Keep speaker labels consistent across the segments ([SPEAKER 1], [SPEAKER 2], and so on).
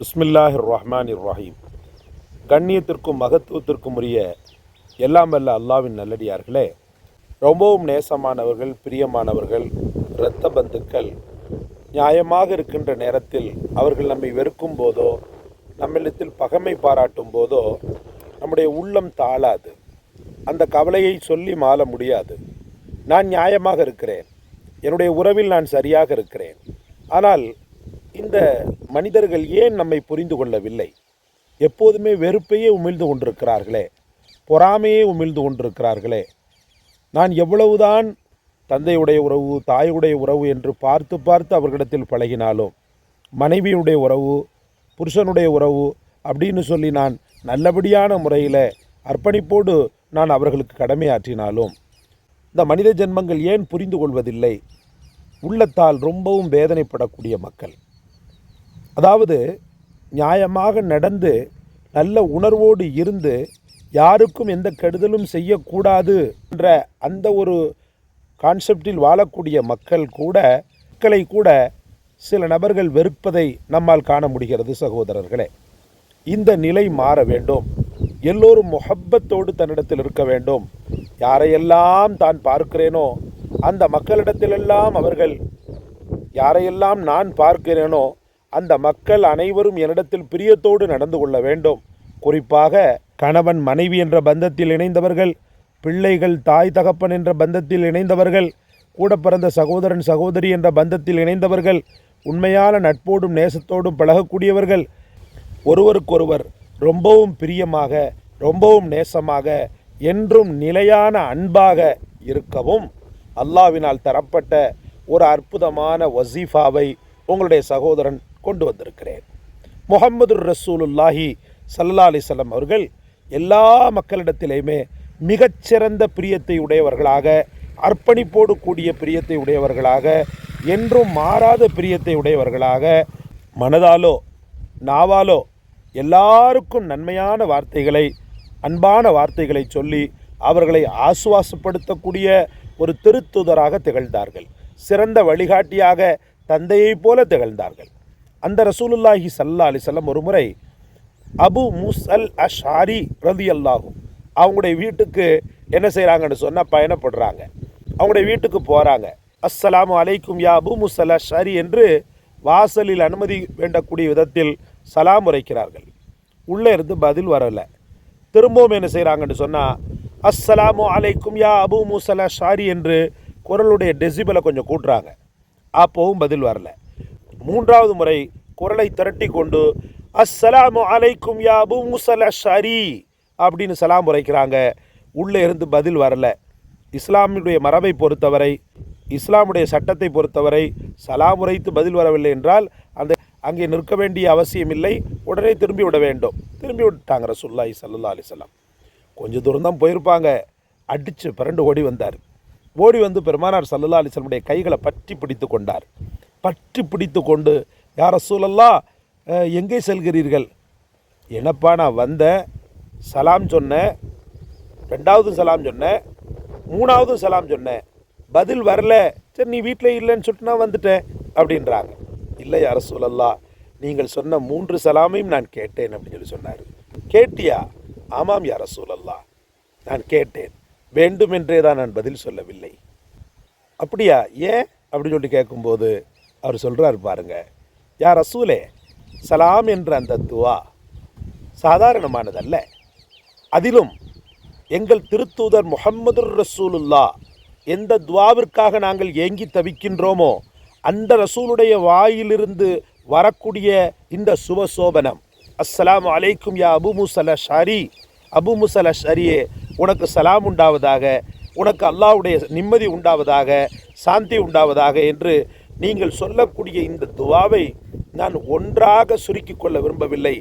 [SPEAKER 1] பிஸ்மில்லாஹிர் ரஹ்மான் ரஹீம் கண்ணியத்திற்கும் மகத்துவத்திற்கும் உரிய எல்லாம் வல்ல அல்லாவின் நல்லடியார்களே ரொம்பவும் நேசமானவர்கள் பிரியமானவர்கள் இரத்த பந்துக்கள் நியாயமாக இருக்கின்ற நேரத்தில் அவர்கள் நம்மை வெறுக்கும் போதோ நம்மிடத்தில் பகைமை பாராட்டும் போதோ நம்முடைய உள்ளம் தாழாது. அந்த கவலையை சொல்லி மாற முடியாது. நான் நியாயமாக இருக்கிறேன். என்னுடைய உறவில் நான் சரியாக இருக்கிறேன். ஆனால் இந்த மனிதர்கள் ஏன் நம்மை புரிந்து கொள்ளவில்லை? எப்போதுமே வெறுப்பையே உமிழ்ந்து கொண்டிருக்கிறார்களே. பொறாமையே உமிழ்ந்து கொண்டிருக்கிறார்களே. நான் எவ்வளவுதான் தந்தையுடைய உறவு தாயுடைய உறவு என்று பார்த்து பார்த்து அவர்களிடத்தில் பழகினாலும் மனைவியுடைய உறவு புருஷனுடைய உறவு அப்படின்னு சொல்லி நான் நல்லபடியான முறையில் அர்ப்பணிப்போடு நான் அவர்களுக்கு கடமையாற்றினாலும் இந்த மனித ஜென்மங்கள் ஏன் புரிந்து கொள்வதில்லை? உள்ளத்தால் ரொம்பவும் வேதனைப்படக்கூடிய மக்கள். அதாவது நியாயமாக நடந்து நல்ல உணர்வோடு இருந்து யாருக்கும் எந்த கெடுதலும் செய்யக்கூடாது என்ற அந்த ஒரு கான்செப்டில் வாழக்கூடிய மக்கள் கூட மக்களை கூட சில நபர்கள் வெறுப்பதை நம்மால் காண முடிகிறது சகோதரர்களே. இந்த நிலை மாற வேண்டும். எல்லோரும் முஹப்பத்தோடு தன்னிடத்தில் இருக்க வேண்டும். யாரையெல்லாம் தான் பார்க்கிறேனோ அந்த மக்களிடத்திலெல்லாம் அவர்கள் யாரையெல்லாம் நான் பார்க்கிறேனோ அந்த மக்கள் அனைவரும் என்னிடத்தில் பிரியத்தோடு நடந்து கொள்ள வேண்டும். குறிப்பாக கணவன் மனைவி என்ற பந்தத்தில் இணைந்தவர்கள் பிள்ளைகள் தாய் தகப்பன் என்ற பந்தத்தில் இணைந்தவர்கள் கூட பிறந்த சகோதரன் சகோதரி என்ற பந்தத்தில் இணைந்தவர்கள் உண்மையான நட்போடும் நேசத்தோடும் பழகக்கூடியவர்கள் ஒருவருக்கொருவர் ரொம்பவும் பிரியமாக ரொம்பவும் நேசமாக என்றும் நிலையான அன்பாக இருக்கவும் அல்லாவினால் தரப்பட்ட ஒரு அற்புதமான வசீஃபாவை உங்களுடைய சகோதரன் கொண்டு வந்திருக்கிறேன். முகமது ரசூலுல்லாஹி சல்லா அலிசல்லம் அவர்கள் எல்லா மக்களிடத்திலேயுமே மிகச்சிறந்த பிரியத்தை உடையவர்களாக அர்ப்பணிப்போடு கூடிய பிரியத்தை உடையவர்களாக என்றும் மாறாத பிரியத்தை உடையவர்களாக மனதாலோ நாவாலோ எல்லாருக்கும் நன்மையான வார்த்தைகளை அன்பான வார்த்தைகளை சொல்லி அவர்களை ஆசுவாசப்படுத்தக்கூடிய ஒரு திருத்துதராக திகழ்ந்தார்கள். சிறந்த வழிகாட்டியாக தந்தையைப் போல திகழ்ந்தார்கள். அந்த ரசூலுல்லாஹி சல்லா அலிசல்லம் ஒரு முறை அபு முசல் அஷாரி ரதி அல்லாஹும் அவங்களுடைய வீட்டுக்கு என்ன செய்கிறாங்கன்னு சொன்னால் பயணப்படுறாங்க. அவங்களுடைய வீட்டுக்கு போகிறாங்க அஸ்ஸலாம் அலைக்கும் யா அபு முசல் அஷாரி என்று வாசலில் அனுமதி வேண்டக்கூடிய விதத்தில் சலாம் உரைக்கிறார்கள். உள்ளே இருந்து பதில் வரலை. திரும்பவும் என்ன செய்கிறாங்கன்னு சொன்னால் அஸ்ஸலாமு அலைக்கும் யா அபு முசலா அஷாரி என்று குரலுடைய டெசிபலை கொஞ்சம் கூட்டுறாங்க. அப்போவும் பதில் வரலை. மூன்றாவது முறை குரலை திரட்டி கொண்டு அஸ்ஸலாமு அலைக்கும் யா அபு முசல் அப்படின்னு சலாம் உரைக்கிறாங்க. உள்ளே இருந்து பதில் வரல. இஸ்லாமினுடைய மரபை பொறுத்தவரை இஸ்லாமுடைய சட்டத்தை பொறுத்தவரை சலாம் உரைத்து பதில் வரவில்லை என்றால் அந்த அங்கே நிற்க வேண்டிய அவசியம் இல்லை. உடனே திரும்பி விட வேண்டும். திரும்பி விட்டாங்க ரசுல்லாய் சல்லா அலிசல்லாம் கொஞ்சம் தூரம் தான் போயிருப்பாங்க. அடித்து பிறண்டு ஓடி வந்தார். ஓடி வந்து பெருமானார் சல்லல்லா அலிஸ்லமுடைய கைகளை பற்றி பிடித்து கொண்டார். பற்றி பிடித்து கொண்டு யார ரசூலல்லா எங்கே செல்கிறீர்கள்? என்னப்பா நான் வந்தேன். சலாம் சொன்னேன். ரெண்டாவது சலாம் சொன்னேன். மூணாவது சலாம் சொன்னேன். பதில் வரல. சரி நீ வீட்டில் இல்லைன்னு சொல்லிட்டு நான் வந்துட்டேன் அப்படின்றாங்க. இல்லை யார சூழல்லா நீங்கள் சொன்ன மூன்று சலாமையும் நான் கேட்டேன் அப்படின்னு சொல்லி சொன்னார். கேட்டியா? ஆமாம் யார சூழல்லா நான் கேட்டேன். வேண்டுமென்றே தான் நான் பதில் சொல்லவில்லை. அப்படியா? ஏன்? அப்படின்னு சொல்லி கேட்கும்போது அவர் சொல்கிறார் பாருங்க. யா ரசூலே சலாம் என்ற அந்த துவா சாதாரணமானதல்ல. அதிலும் எங்கள் திருத்தூதர் முகம்மதுர் ரசூலுல்லா எந்த துவாவிற்காக நாங்கள் ஏங்கி தவிக்கின்றோமோ அந்த ரசூலுடைய வாயிலிருந்து வரக்கூடிய இந்த சுபசோபனம் அஸ்லாம் அலைக்கும் யா அபு முசல ஷாரி அபு முசல ஷரியே உனக்கு சலாம் உண்டாவதாக உனக்கு அல்லாஹ்வுடைய நிம்மதி உண்டாவதாக சாந்தி உண்டாவதாக என்று நீங்கள் சொல்லக்கூடிய இந்த துவாவை நான் ஒன்றாக சுருக்கிக் கொள்ள விரும்பவில்லை.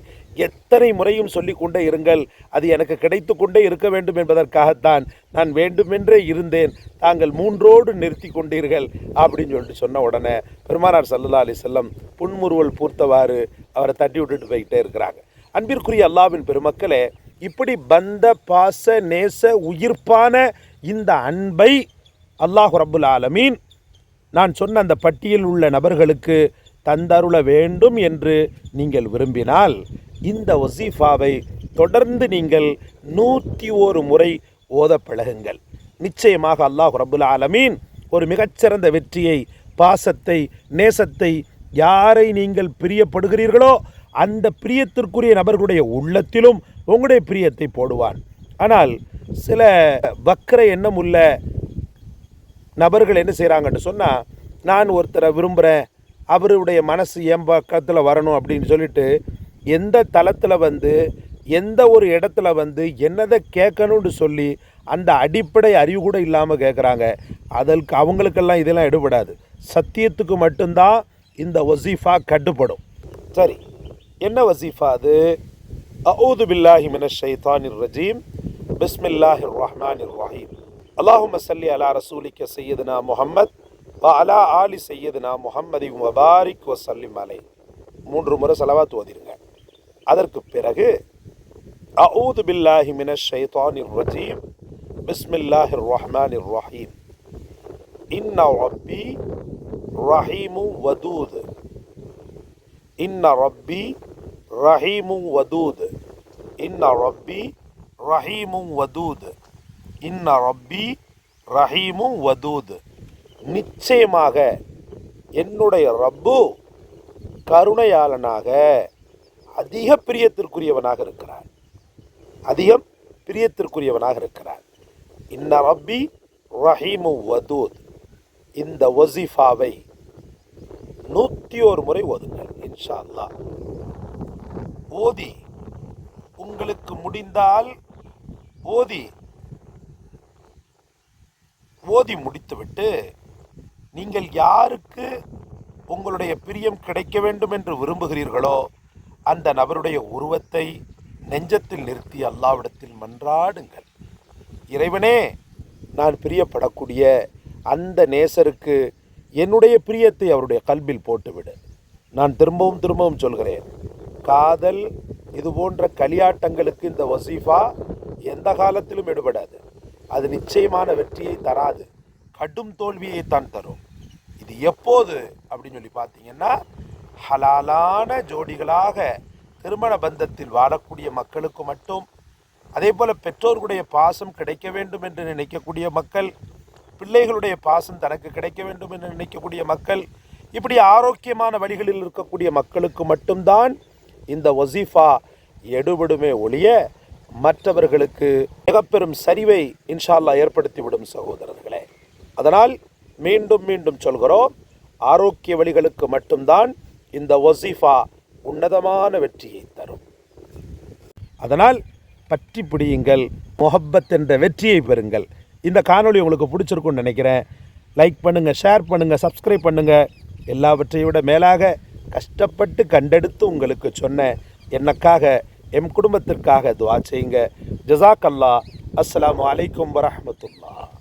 [SPEAKER 1] எத்தனை முறையும் சொல்லிக்கொண்டே இருங்கள். அது எனக்கு கிடைத்து கொண்டே இருக்க வேண்டும் என்பதற்காகத்தான் நான் வேண்டுமென்றே இருந்தேன். தாங்கள் மூன்றோடு நிறுத்தி கொண்டீர்கள் அப்படின்னு சொல்லிட்டு சொன்ன உடனே பெருமானார் சல்லல்லா அலி செல்லம் புன்முறுவல் பூர்த்தவாறு அவரை தட்டி விட்டுட்டு போய்கிட்டே இருக்கிறாங்க. அன்பிற்குரிய அல்லாவின் பெருமக்களே இப்படி பந்த பாச நேச உயிர்ப்பான இந்த அன்பை அல்லாஹு ரபுல் ஆலமீன் நான் சொன்ன அந்த பட்டியல் உள்ள நபர்களுக்கு தந்தருள வேண்டும் என்று நீங்கள் விரும்பினால் இந்த ஒசீஃபாவை தொடர்ந்து நீங்கள் நூற்றி ஒரு முறை ஓத பழகுங்கள். நிச்சயமாக அல்லாஹ் ரபுல் ஆலமீன் ஒரு மிகச்சிறந்த வெற்றியை பாசத்தை நேசத்தை யாரை நீங்கள் பிரியப்படுகிறீர்களோ அந்த பிரியத்திற்குரிய நபர்களுடைய உள்ளத்திலும் உங்களுடைய பிரியத்தை போடுவான். ஆனால் சில வக்கர எண்ணம் உள்ள நபர்கள் என்ன செய்கிறாங்கன்னு சொன்னால் நான் ஒருத்தரை விரும்புகிறேன் அவருடைய மனசு என் பக்கத்தில் வரணும் அப்படின்னு சொல்லிட்டு எந்த தளத்தில் வந்து எந்த ஒரு இடத்துல வந்து என்னதை கேட்கணும்னு சொல்லி அந்த அடிப்படை அறிவு கூட இல்லாமல் கேட்குறாங்க. அதற்கு அவங்களுக்கெல்லாம் இதெல்லாம் எடுபடாது. சத்தியத்துக்கு மட்டும்தான் இந்த வசீஃபா கட்டுப்படும். சரி என்ன வசீஃபா அது? அவுது பில்லாஹி மினஷ் ஷைத்தானிர் ரஜீம். பிஸ்மில்லாஹிர் ரஹ்மானிர் ரஹீம். அல்லாஹும்ம சல்லி அலா ரசூலிக்க சையதுனா முஹம்மத் வ அலா ஆலி சையதுனா முஹம்மதி வபாரிக் வசல்லிம் அலை மூன்று முறை செலவாத்து ஓதிருங்க அதற்கு பிறகு அவுது பில்லாஹி மினஷ் ஷைத்தானிர் ரஜீம் பிஸ்மில்லாஹிர் ரஹ்மானிர் ரஹீம் இன்ன ரப்பி ரஹீமு வதூத் இன்ன ரப்பி ரஹீமு வதூத் இன்ன ரப்பி ரஹீமு வதூத் இன்ன ரப்பி ரஹீமும் வதூத். நிச்சயமாக என்னுடைய ரப்பு கருணையாளனாக அதிக பிரியத்திற்குரியவனாக இருக்கிறார். அதிகம் பிரியத்திற்குரியவனாக இருக்கிறார். இன்ன ரப்பி ரஹீமு வதூத். இந்த வசிஃபாவை நூற்றி ஒரு முறை ஓதுங்கள் இன்ஷா அல்லாஹ் ஓதி உங்களுக்கு முடிந்தால் ஓதி. ஓதி முடித்துவிட்டு நீங்கள் யாருக்கு உங்களுடைய பிரியம் கிடைக்க வேண்டும் என்று விரும்புகிறீர்களோ அந்த நபருடைய உருவத்தை நெஞ்சத்தில் நிறுத்தி அல்லாவிடத்தில் மன்றாடுங்கள். இறைவனே நான் பிரியப்படக்கூடிய அந்த நேசருக்கு என்னுடைய பிரியத்தை அவருடைய கல்பில் போட்டுவிடு. நான் திரும்பவும் திரும்பவும் சொல்கிறேன் காதல் இது போன்ற களியாட்டங்களுக்கு இந்த வசீஃபா எந்த காலத்திலும் எடுபடாது. அது நிச்சயமான வெற்றியை தராது. கடும் தோல்வியை தான் தரும். இது எப்போது? அப்படின்னு சொல்லி பார்த்தீங்கன்னா ஹலாலான ஜோடிகளாக திருமண பந்தத்தில் வாழக்கூடிய மக்களுக்கு மட்டும். அதே போல் பெற்றோர்களுடைய பாசம் கிடைக்க வேண்டும் என்று நினைக்கக்கூடிய மக்கள் பிள்ளைகளுடைய பாசம் தனக்கு கிடைக்க வேண்டும் என்று நினைக்கக்கூடிய மக்கள் இப்படி ஆரோக்கியமான வழிகளில் இருக்கக்கூடிய மக்களுக்கு மட்டும்தான் இந்த ஒசிஃபா எடுபடுமே ஒழிய மற்றவர்களுக்கு மிகப்பெரும் சரிவை இன்ஷால்லா ஏற்படுத்திவிடும் சகோதரர்களே. அதனால் மீண்டும் மீண்டும் சொல்கிறோம் ஆரோக்கிய வழிகளுக்கு மட்டும்தான் இந்த ஒசிஃபா உன்னதமான வெற்றியை தரும். அதனால் பற்றி பிடியுங்கள் முஹப்பத் என்ற வெற்றியை பெறுங்கள். இந்த காணொளி உங்களுக்கு பிடிச்சிருக்கும்னு நினைக்கிறேன். லைக் பண்ணுங்கள் ஷேர் பண்ணுங்கள் சப்ஸ்கிரைப் பண்ணுங்கள் எல்லாவற்றையும் விட மேலாக கஷ்டப்பட்டு கண்டெடுத்து உங்களுக்கு சொன்ன எனக்காக எம் குடும்பத்திற்காக துவா செய்யுங்க. ஜசாக் அல்லா அஸ்ஸலாமு அலைக்கும் வரஹ்மத்துல்லாஹ்.